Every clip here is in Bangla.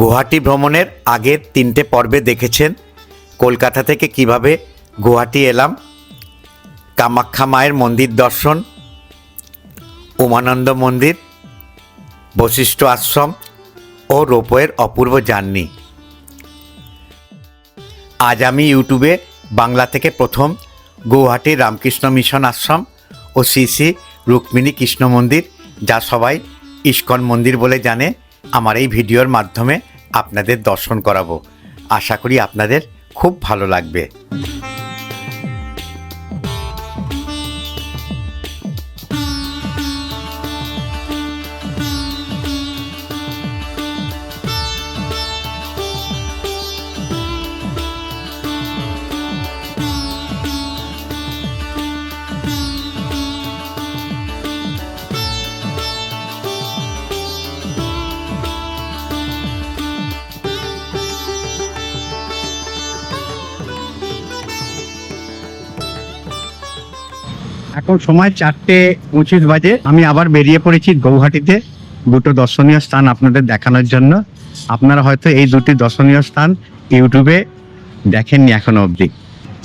গুয়াহাটি ভ্রমণের আগের তিনটে পর্বে দেখেছেন। কলকাতা থেকে কীভাবে গুয়াহাটি এলাম, কামাখ্যা মায়ের মন্দির দর্শন, উমানন্দ মন্দির, বশিষ্ঠ আশ্রম ও রোপওয়ের অপূর্ব জার্নি। আজ আমি ইউটিউবে বাংলা থেকে প্রথম গৌহাটির রামকৃষ্ণ মিশন আশ্রম ও শ্রী শ্রী রুক্মিণী কৃষ্ণ মন্দির, যা সবাই ইস্কন মন্দির বলে জানে। আমার এই ভিডিওর মাধ্যমে আপনাদের দর্শন করাবো। আশা করি আপনাদের খুব ভালো লাগবে। এখন সময় চারটে পঁচিশ বাজে। আমি আবার বেরিয়ে পড়েছি গৌহাটিতে। দুটো দর্শনীয় স্থান আপনাদের দেখানোর জন্য। আপনারা হয়তো এই দুটি দর্শনীয় স্থান ইউটিউবে দেখেননি এখনও অবধি।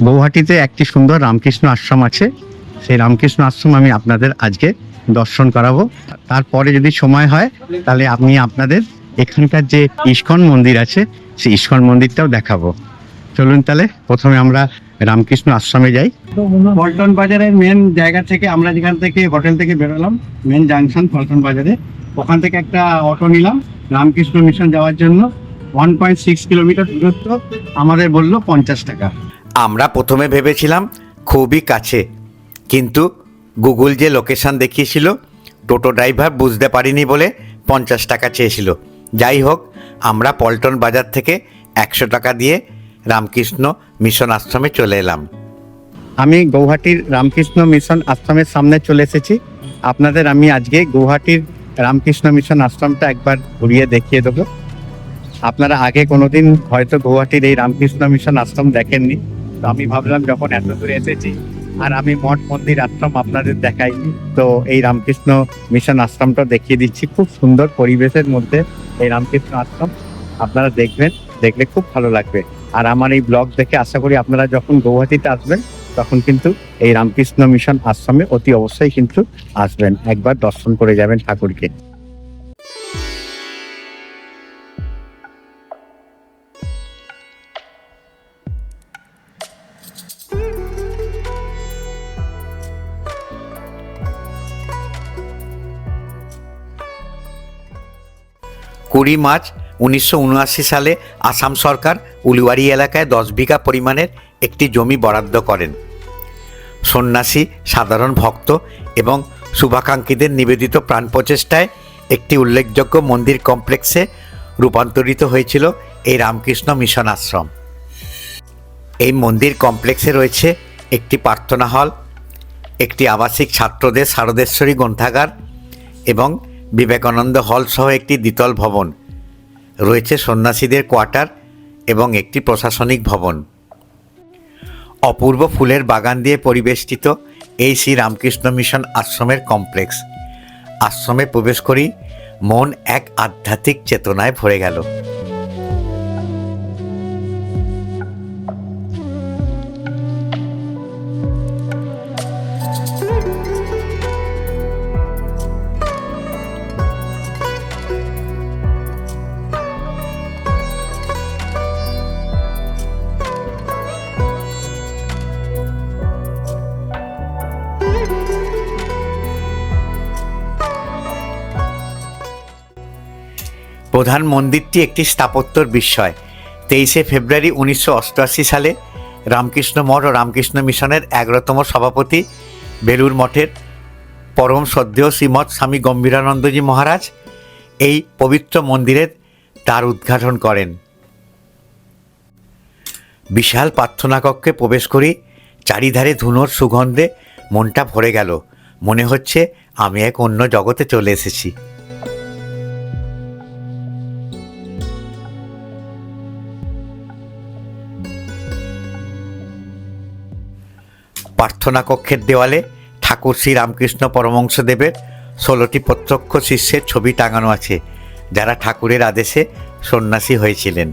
গৌহাটিতে একটি সুন্দর রামকৃষ্ণ আশ্রম আছে। সেই রামকৃষ্ণ আশ্রম আমি আপনাদের আজকে দর্শন করাবো। তারপরে যদি সময় হয়, তাহলে আমি আপনাদের এখানকার যে ইস্কন মন্দির আছে, সেই ইস্কন মন্দিরটাও দেখাবো। চলুন তাহলে, প্রথমে আমরা রামকৃষ্ণ আশ্রমে যাই। পল্টন বাজারের মেন জায়গা থেকে আমরা যেখান থেকে হোটেল থেকে বেরোলাম মেন জাংশন পল্টন বাজারে। ওখান থেকে একটা অটো নিলাম রামকৃষ্ণ মিশন যাওয়ার জন্য। ওয়ান পয়েন্ট সিক্স কিলোমিটার দূরত্ব আমাদের বলল পঞ্চাশ টাকা। আমরা প্রথমে ভেবেছিলাম খুবই কাছে কিন্তু গুগল যে লোকেশন দেখিয়েছিল টোটো ড্রাইভার বুঝতে পারিনি বলে পঞ্চাশ টাকা চেয়েছিল। যাই হোক আমরা পল্টন বাজার থেকে একশো টাকা দিয়ে রামকৃষ্ণ মিশন আশ্রমে চলে এলাম। আমি গৌহাটির রামকৃষ্ণ মিশন আশ্রমের সামনে চলে এসেছি। আপনাদের আমি আজকে গৌহাটির রামকৃষ্ণ মিশন আশ্রমটা একবার ঘুরিয়ে দেখিয়ে দেবো। আপনারা আগে কোনোদিন হয়তো গৌহাটির এই রামকৃষ্ণ মিশন আশ্রম দেখেননি। তো আমি ভাবলাম, যখন এত দূরে এসেছি, আর আমি মঠ মন্দির আশ্রম আপনাদের দেখাই তো এই রামকৃষ্ণ মিশন আশ্রমটা দেখিয়ে দিচ্ছি। খুব সুন্দর পরিবেশের মধ্যে এই রামকৃষ্ণ আশ্রম। আপনারা দেখবেন, দেখলে খুব ভালো লাগবে। আর আমার এই ব্লগ দেখে আশা করি আপনারা যখন গৌহাটিতে আসবেন, তখন কিন্তু এই রামকৃষ্ণ মিশন আশ্রমে অতি অবশ্যই কিন্তু আসবেন। একবার দর্শন করে যাবেন ঠাকুরকে। কুড়ি মার্চ উনিশশো উনআশি সালে আসাম সরকার উলুয়ারি এলাকায় দশ বিঘা পরিমাণের একটি জমি বরাদ্দ করেন। সন্ন্যাসী, সাধারণ ভক্ত এবং শুভাকাঙ্ক্ষীদের নিবেদিত প্রাণ প্রচেষ্টায় একটি উল্লেখযোগ্য মন্দির কমপ্লেক্সে রূপান্তরিত হয়েছিল এই রামকৃষ্ণ মিশন আশ্রম। এই মন্দির কমপ্লেক্সে রয়েছে একটি প্রার্থনা হল, একটি আবাসিক ছাত্রদের শারদেশ্বরী গ্রন্থাগার এবং বিবেকানন্দ হল সহ একটি দ্বিতল ভবন। রয়েছে সন্ন্যাসীদের কোয়ার্টার এবং একটি প্রশাসনিক ভবন। অপূর্ব ফুলের বাগান দিয়ে পরিবেষ্টিত এই শ্রী রামকৃষ্ণ মিশন আশ্রমের কমপ্লেক্স। আশ্রমে প্রবেশ করি মন এক আধ্যাত্মিক চেতনায় ভরে গেল। প্রধান মন্দিরটি একটি স্থাপত্যর বিস্ময় তেইশে ফেব্রুয়ারি উনিশশো অষ্টআশি সালে রামকৃষ্ণ মঠ ও রামকৃষ্ণ মিশনের এগারোতম সভাপতি বেলুর মঠের পরম শ্রদ্ধেয় শ্রীমৎ স্বামী গম্ভীরানন্দজি মহারাজ এই পবিত্র মন্দিরের তার উদ্ঘাটন করেন। বিশাল প্রার্থনা কক্ষে প্রবেশ করি চারিধারে ধুনোর সুগন্ধে মনটা ভরে গেল। মনে হচ্ছে আমি এক অন্য জগতে চলে এসেছি। প্রার্থনা কক্ষের দেওয়ালে ঠাকুর শ্রী রামকৃষ্ণ পরমংসদেবের ষোলোটি প্রত্যক্ষ শিষ্যের ছবি টাঙানো আছে, যারা ঠাকুরের আদেশে সন্ন্যাসী হয়েছিলেন।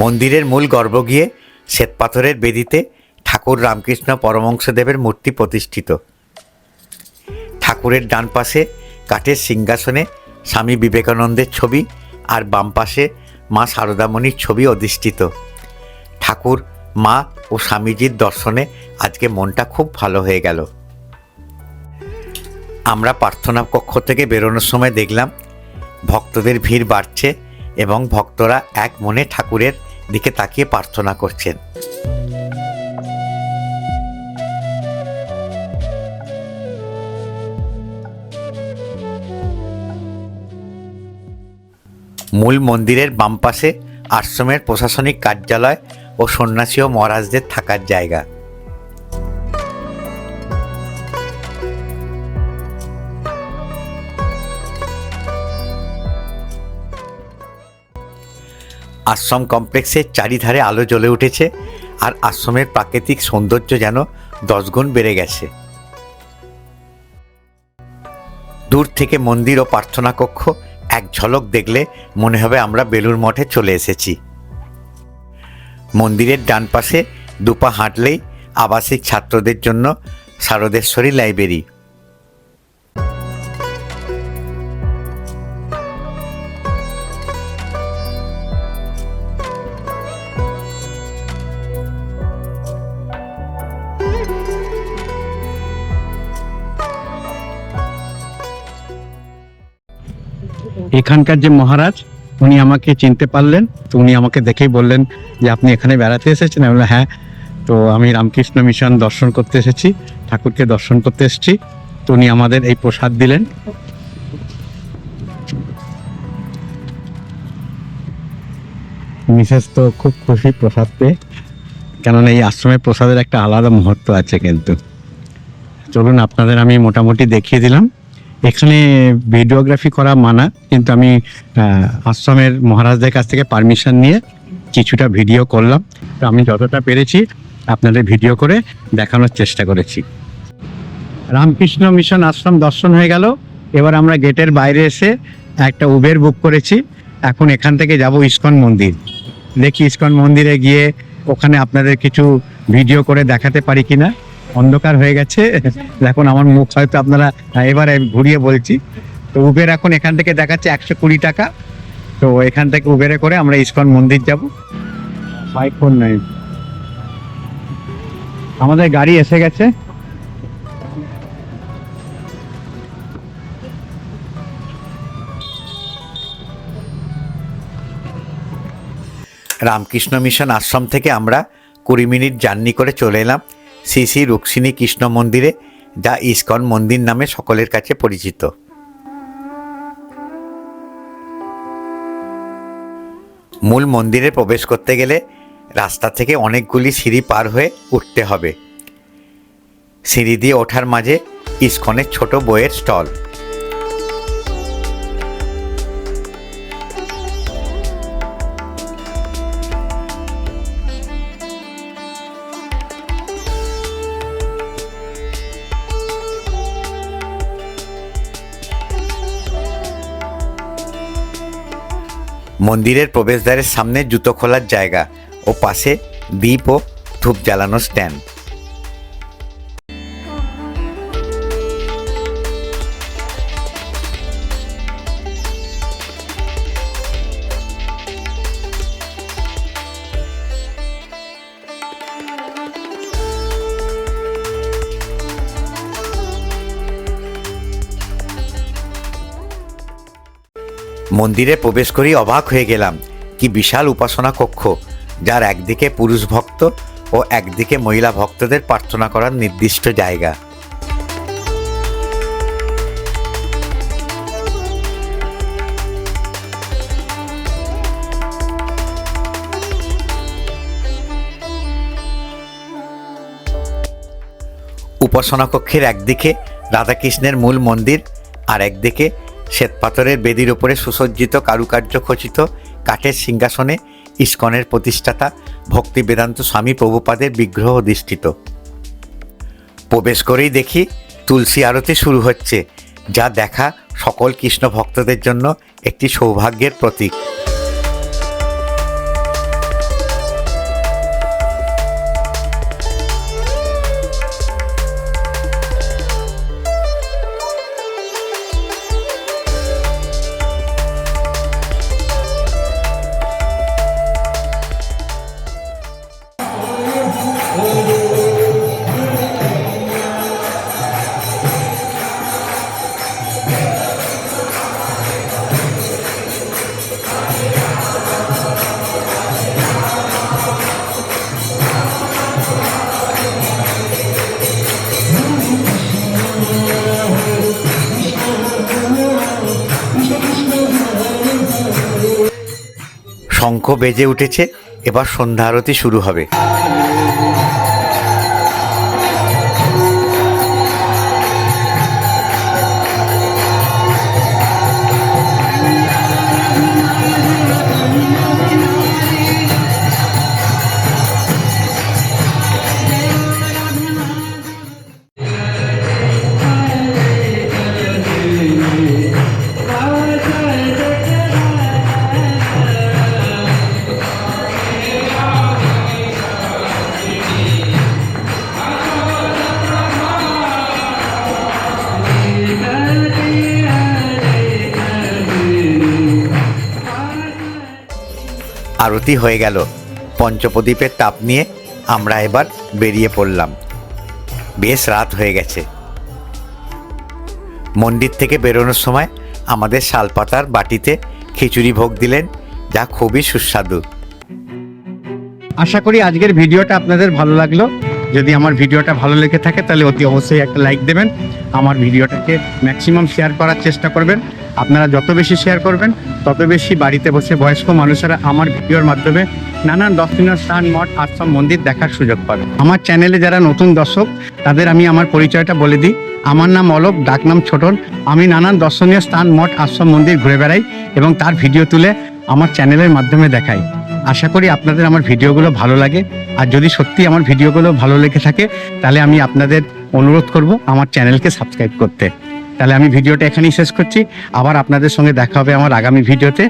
মন্দিরের মূল গর্ভ গিয়ে শ্বেতপাথরের বেদিতে ঠাকুর রামকৃষ্ণ পরমংশদেবের মূর্তি প্রতিষ্ঠিত। ঠাকুরের ডান পাশে কাঠের সিংহাসনে স্বামী বিবেকানন্দের ছবি আর বাম পাশে মা শারদামণির ছবি অধিষ্ঠিত। ঠাকুর, মা ও স্বামীজির দর্শনে আজকে মনটা খুব ভালো হয়ে গেল। আমরা প্রার্থনা কক্ষ থেকে বেরোনোর সময় দেখলাম, ভক্তদের ভিড় বাড়ছে এবং ভক্তরা এক মনে ঠাকুরের দিকে তাকিয়ে প্রার্থনা করছেন। মূল মন্দিরের বাম পাশে আশ্রমের প্রশাসনিক কার্যালয় ও সন্ন্যাসী ও মহারাজদের থাকার জায়গা। আশ্রম কমপ্লেক্সের চারিধারে আলো জ্বলে উঠেছে আর আশ্রমের প্রাকৃতিক সৌন্দর্য যেন দশগুণ বেড়ে গেছে। দূর থেকে মন্দির ও প্রার্থনা কক্ষ এক ঝলক দেখলে মনে হবে আমরা বেলুর মঠে চলে এসেছি। মন্দিরের ডান পাশে দুপা হাঁটলেই আবাসিক ছাত্রদের জন্য শারদেশ্বরী লাইব্রেরি। এখানকার যে মহারাজ, উনি আমাকে চিনতে পারলেন, তো উনি আমাকে দেখেই বললেন যে আপনি এখানে বেড়াতে এসেছেন। আমি হ্যাঁ। তো আমি রামকৃষ্ণ মিশন দর্শন করতে এসেছি, ঠাকুরকে দর্শন করতে এসেছি। তো উনি আমাদের এই প্রসাদ দিলেন। মিসেস তো খুব খুশি প্রসাদ পেয়ে, কেননা এই আশ্রমে প্রসাদের একটা আলাদা মুহূর্ত আছে কিন্তু। চলুন, আপনাদের আমি মোটামুটি দেখিয়ে দিলাম। এখানে ভিডিওগ্রাফি করা মানা, কিন্তু আমি আশ্রমের মহারাজদের কাছ থেকে পারমিশন নিয়ে কিছুটা ভিডিও করলাম। তো আমি যতটা পেরেছি, আপনাদের ভিডিও করে দেখানোর চেষ্টা করেছি। রামকৃষ্ণ মিশন আশ্রম দর্শন হয়ে গেল। এবার আমরা গেটের বাইরে এসে একটা উবের বুক করেছি। এখন এখান থেকে যাব ইস্কন মন্দির। দেখি ইস্কন মন্দিরে গিয়ে ওখানে আপনাদের কিছু ভিডিও করে দেখাতে পারি কিনা। অন্ধকার হয়ে গেছে। এখন আমার মুখ হয়তো আপনারা এবারে ঘুরিয়ে বলছি। তো উবের এখন এখান থেকে দেখাচ্ছে একশো কুড়ি টাকা। তো এখান থেকে উবেরে করে আমরা ইস্কন মন্দির যাব। ফাইভ ফোর নাইন আমাদের গাড়ি এসে গেছে। রামকৃষ্ণ মিশন আশ্রম থেকে আমরা কুড়ি মিনিট জার্নি করে চলে এলাম। শ্রী শ্রী রুক্মিণী কৃষ্ণ মন্দিরে, যা ইস্কন মন্দির নামে সকলের কাছে পরিচিত। মূল মন্দিরে প্রবেশ করতে গেলে রাস্তা থেকে অনেকগুলি সিঁড়ি পার হয়ে উঠতে হবে। সিঁড়ি দিয়ে ওঠার মাঝে ইস্কনের ছোট বইয়ের স্টল। মন্দিরের প্রবেশদ্বারের সামনে জুতো খোলার জায়গা ও পাশে দ্বীপ ও ধূপ জ্বালানো স্ট্যান্ড মন্দিরে প্রবেশ করেই অবাক হয়ে গেলাম। কি বিশাল উপাসনা কক্ষ, যার একদিকে পুরুষ ভক্ত ও একদিকে মহিলা ভক্তদের প্রার্থনা করার নির্দিষ্ট জায়গা। উপাসনা কক্ষের একদিকে রাধাকৃষ্ণের মূল মন্দির আর একদিকে শ্বেতপাথরের বেদির ওপরে সুসজ্জিত কারুকার্য খচিত কাঠের সিংহাসনে ইস্কনের প্রতিষ্ঠাতা ভক্তি বেদান্ত স্বামী প্রভুপাদের বিগ্রহ অধিষ্ঠিত। প্রবেশ করেই দেখি তুলসী আরতি শুরু হচ্ছে, যা দেখা সকল কৃষ্ণ ভক্তদের জন্য একটি সৌভাগ্যের প্রতীক। শঙ্খ বেজে উঠেছে। এবার সন্ধ্যা আরতি শুরু হবে। আরতি হয়ে গেল। পঞ্চপ্রদীপের তাপ নিয়ে আমরা এবার বেরিয়ে পড়লাম। বেশ রাত হয়ে গেছে। মন্দির থেকে বেরোনোর সময় আমাদের শালপাতার বাটিতে খিচুড়ি ভোগ দিলেন, যা খুবই সুস্বাদু। আশা করি আজকের ভিডিওটা আপনাদের ভালো লাগল। যদি আমার ভিডিওটা ভালো লেগে থাকে, তাহলে অতি অবশ্যই একটা লাইক দেবেন। আমার ভিডিওটাকে ম্যাক্সিমাম শেয়ার করার চেষ্টা করবেন। আপনারা যত বেশি শেয়ার করবেন, তত বেশি বাড়িতে বসে বয়স্ক মানুষেরা আমার ভিডিওর মাধ্যমে নানান দর্শনীয় স্থান, মঠ, আশ্রম, মন্দির দেখার সুযোগ পাবে। আমার চ্যানেলে যারা নতুন দর্শক, তাদের আমি আমার পরিচয়টা বলে দিই। আমার নাম অলোক ডাকনাম ছোটন। আমি নানান দর্শনীয় স্থান, মঠ, আশ্রম, মন্দির ঘুরে বেড়াই এবং তার ভিডিও তুলে আমার চ্যানেলের মাধ্যমে দেখাই। আশা করি আপনাদের আমার ভিডিওগুলো ভালো লাগে। আর যদি সত্যি আমার ভিডিওগুলো ভালো লেগে থাকে, তাহলে আমি আপনাদের অনুরোধ করব আমার চ্যানেলকে সাবস্ক্রাইব করতে। তাহলে আমি ভিডিওটা এখানেই শেষ করছি। আবার আপনাদের সঙ্গে দেখা হবে আমার আগামী ভিডিওতে।